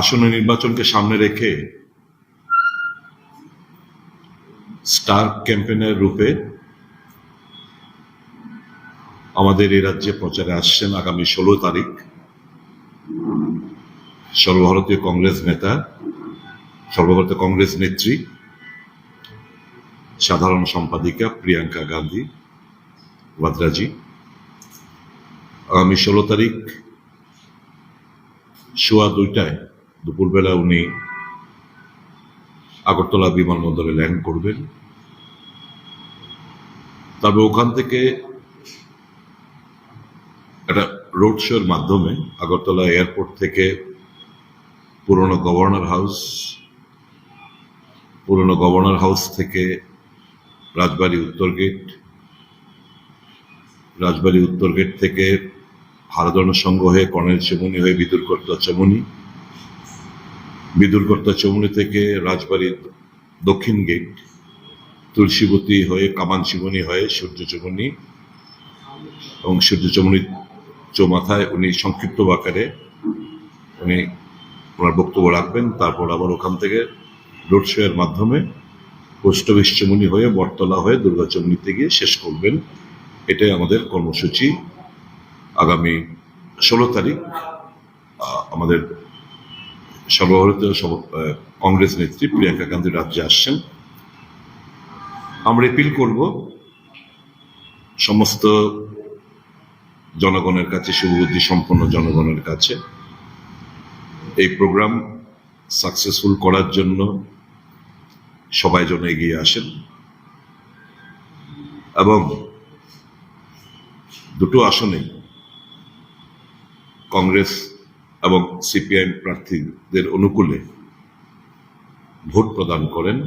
আসন্ন নির্বাচনকে সামনে রেখে স্টার ক্যাম্পেনের রূপে আমাদের এই রাজ্যে প্রচারে আসছেন আগামী ষোলো তারিখ। সর্বভারতীয় কংগ্রেস নেতা, সর্বভারতীয় কংগ্রেস নেত্রী, সাধারণ সম্পাদিকা প্রিয়াঙ্কা গান্ধী, ভাদ্রাজি। আগামী ষোলো তারিখ সোয়া দুইটায় দুপুরবেলা উনি আগরতলা বিমানবন্দরে ল্যান্ড করবেন। তবে ওখান থেকে একটা রোড শোর মাধ্যমে আগরতলা এয়ারপোর্ট থেকে পুরনো গভর্নর হাউস, পুরনো গভর্নর হাউস থেকে রাজবাড়ি উত্তর গেট, রাজবাড়ি উত্তর গেট থেকে হারাদন সংঘ হয়ে, কর্নেল চমুনি হয়ে, বিদুরকর্তা চমুনি। বিদুরকর্তা চমুনি থেকে রাজবাড়ির দক্ষিণ গেট, তুলসীবতী হয়ে, কামান চিমনি হয়ে, সূর্য চমুনি। এবং সূর্য চমুনির চৌমাথায় উনি সংক্ষিপ্ত আকারে উনি ওনার বক্তব্য রাখবেন। তারপর আবার ওখান থেকে রোড শো এর মাধ্যমে পোস্ট অফিস চমুনি হয়ে, বটতলা হয়ে, দুর্গা চমুনিতে গিয়ে শেষ করবেন। এটাই আমাদের কর্মসূচি। আগামী ষোলো তারিখ আমাদের সর্বভারতীয় কংগ্রেস নেত্রী প্রিয়াঙ্কা গান্ধী রাজ্যে আসছেন। আমরা এপিল করব, সমস্ত জনগণের কাছে, শুভবুদ্ধি সম্পন্ন জনগণের কাছে। এই প্রোগ্রাম সাকসেসফুল করার জন্য সবাই যেন এগিয়ে আসেন। এবং দুটো আসনেই কংগ্রেস এবং সিপিআইএম প্রার্থীদের অনুকূলে ভোট প্রদান করেন।